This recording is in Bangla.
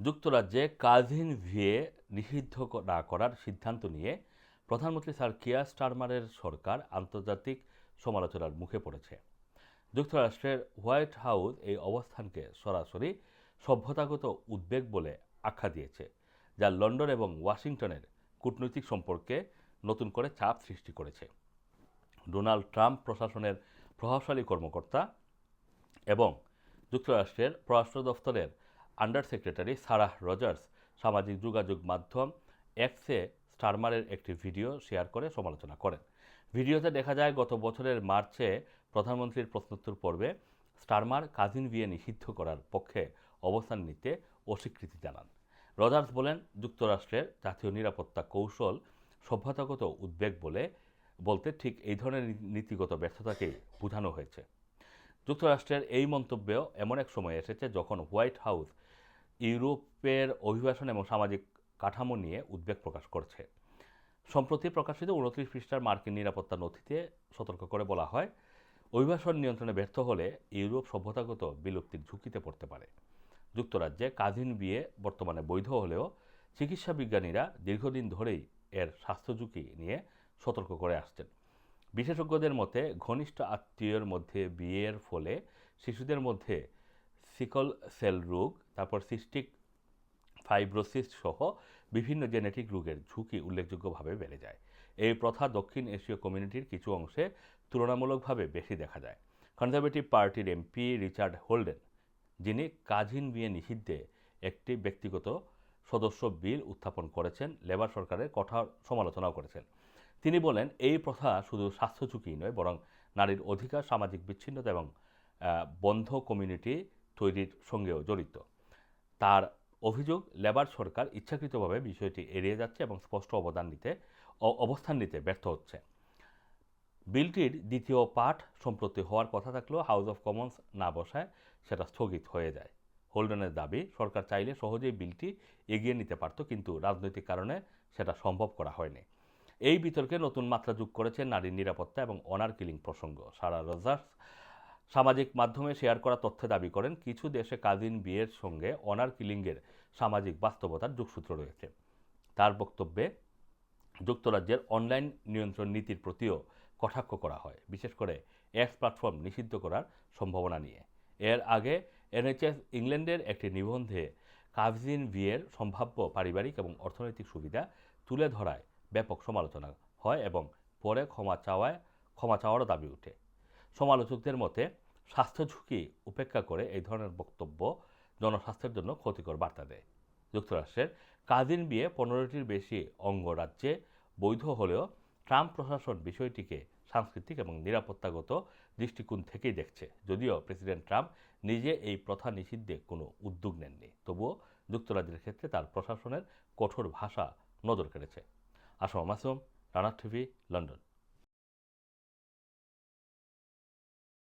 যুক্তরাজ্যে কাজিন ভিয়ে নিষিদ্ধ না করার সিদ্ধান্ত নিয়ে প্রধানমন্ত্রী স্যার কিয়ার স্টারমারের সরকার আন্তর্জাতিক সমালোচনার মুখে পড়েছে। যুক্তরাষ্ট্রের হোয়াইট হাউস এই অবস্থানকে সরাসরি সভ্যতাগত উদ্বেগ বলে আখ্যা দিয়েছে, যা লন্ডন এবং ওয়াশিংটনের কূটনৈতিক সম্পর্কে নতুন করে চাপ সৃষ্টি করেছে। ডোনাল্ড ট্রাম্প প্রশাসনের প্রভাবশালী কর্মকর্তা এবং যুক্তরাষ্ট্রের পররাষ্ট্র দফতরের আন্ডার সেক্রেটারি সারাহ রজার্স সামাজিক যোগাযোগ মাধ্যম এক্সে স্টারমারের একটি ভিডিও শেয়ার করে সমালোচনা করেন। ভিডিওতে দেখা যায়, গত বছরের মার্চে প্রধানমন্ত্রীর প্রশ্নোত্তর পর্বে স্টারমার কাজিন বিয়ে নিষিদ্ধ করার পক্ষে অবস্থান নিতে অস্বীকৃতি জানান। রজার্স বলেন, যুক্তরাষ্ট্রের জাতীয় নিরাপত্তা কৌশল সভ্যতাগত উদ্বেগ বলে, বলতে ঠিক এই ধরনের নীতিগত ব্যর্থতাকেই বোঝানো হয়েছে। যুক্তরাষ্ট্রের এই মন্তব্য এমন এক সময় এসেছে যখন হোয়াইট হাউস ইউরোপের অভিবাসন এবং সামাজিক কাঠামো নিয়ে উদ্বেগ প্রকাশ করছে। সম্প্রতি প্রকাশিত উনত্রিশ পৃষ্ঠার মার্কিন নিরাপত্তা নথিতে সতর্ক করে বলা হয়, অভিবাসন নিয়ন্ত্রণে ব্যর্থ হলে ইউরোপ সভ্যতাগত বিলুপ্তির ঝুঁকিতে পড়তে পারে। যুক্তরাজ্যে কাজিন বিয়ে বর্তমানে বৈধ হলেও চিকিৎসা বিজ্ঞানীরা দীর্ঘদিন ধরেই এর স্বাস্থ্য ঝুঁকি নিয়ে সতর্ক করে আসছেন। বিশেষজ্ঞদের মতে, ঘনিষ্ঠ আত্মীয়ের মধ্যে বিয়ের ফলে শিশুদের মধ্যে সিকল সেল রোগ, তারপর সিস্টিক ফাইব্রোসিস সহ বিভিন্ন জেনেটিক রোগের ঝুঁকি উল্লেখযোগ্যভাবে বেড়ে যায়। এই প্রথা দক্ষিণ এশীয় কমিউনিটির কিছু অংশে তুলনামূলকভাবে বেশি দেখা যায়। কনজারভেটিভ পার্টির এমপি রিচার্ড হোল্ডেন, যিনি কাজিন বিয়ে নিষিদ্ধে একটি ব্যক্তিগত সদস্য বিল উত্থাপন করেছেন, লেবার সরকারের কঠোর সমালোচনাও করেছেন। তিনি বলেন, এই প্রথা শুধু স্বাস্থ্য ঝুঁকি নয়, বরং নারীর অধিকার, সামাজিক বিচ্ছিন্নতা এবং বন্ধ কমিউনিটি তৈরির সঙ্গেও জড়িত। তার অভিযোগ, লেবার সরকার ইচ্ছাকৃতভাবে বিষয়টি এড়িয়ে যাচ্ছে এবং স্পষ্ট অবদান নিতে অবস্থান নিতে ব্যর্থ হচ্ছে। বিলটির দ্বিতীয় পাঠ সম্প্রতি হওয়ার কথা থাকলেও হাউস অফ কমন্স না বসায় সেটা স্থগিত হয়ে যায়। হোল্ডেনের দাবি, সরকার চাইলে সহজেই বিলটি এগিয়ে নিতে পারত, কিন্তু রাজনৈতিক কারণে সেটা সম্ভব করা হয়নি। এই বিতর্কে নতুন মাত্রা যোগ করেছে নারীর নিরাপত্তা এবং অনার কিলিং প্রসঙ্গ। সারা রজার্স সামাজিক মাধ্যমে শেয়ার করা তথ্যে দাবি করেন, কিছু দেশে কাজিন বিয়ের সঙ্গে অনার কিলিংয়ের সামাজিক বাস্তবতার যোগসূত্র রয়েছে। তার বক্তব্যে যুক্তরাজ্যের অনলাইন নিয়ন্ত্রণ নীতির প্রতিও কটাক্ষ করা হয়। বিশেষ করে এক্স প্ল্যাটফর্ম নিষিদ্ধ করার সম্ভাবনা নিয়ে। এর আগে এনএচএস ইংল্যান্ডের একটি নিবন্ধে কাভিজিন বিয়ের সম্ভাব্য পারিবারিক এবং অর্থনৈতিক সুবিধা তুলে ধরায় ব্যাপক সমালোচনা হয় এবং পরে ক্ষমা চাওয়ায়, ক্ষমা চাওয়ারও দাবি ওঠে সমালোচকদের মতে, স্বাস্থ্য ঝুঁকি উপেক্ষা করে এই ধরনের বক্তব্য জনস্বাস্থ্যের জন্য ক্ষতিকর বার্তা দেয়। যুক্তরাষ্ট্রের কাজিন বিয়ে পনেরোটির বেশি অঙ্গরাজ্যে বৈধ হলেও ট্রাম্প প্রশাসন বিষয়টিকে সাংস্কৃতিক এবং নিরাপত্তাগত দৃষ্টিকোণ থেকেই দেখছে। যদিও প্রেসিডেন্ট ট্রাম্প নিজে এই প্রথা নিষিদ্ধে কোনো উদ্যোগ নেননি, তবুও যুক্তরাজ্যের ক্ষেত্রে তার প্রশাসনের কঠোর ভাষা নজর কেড়েছে। Assam Masum Rana TV London.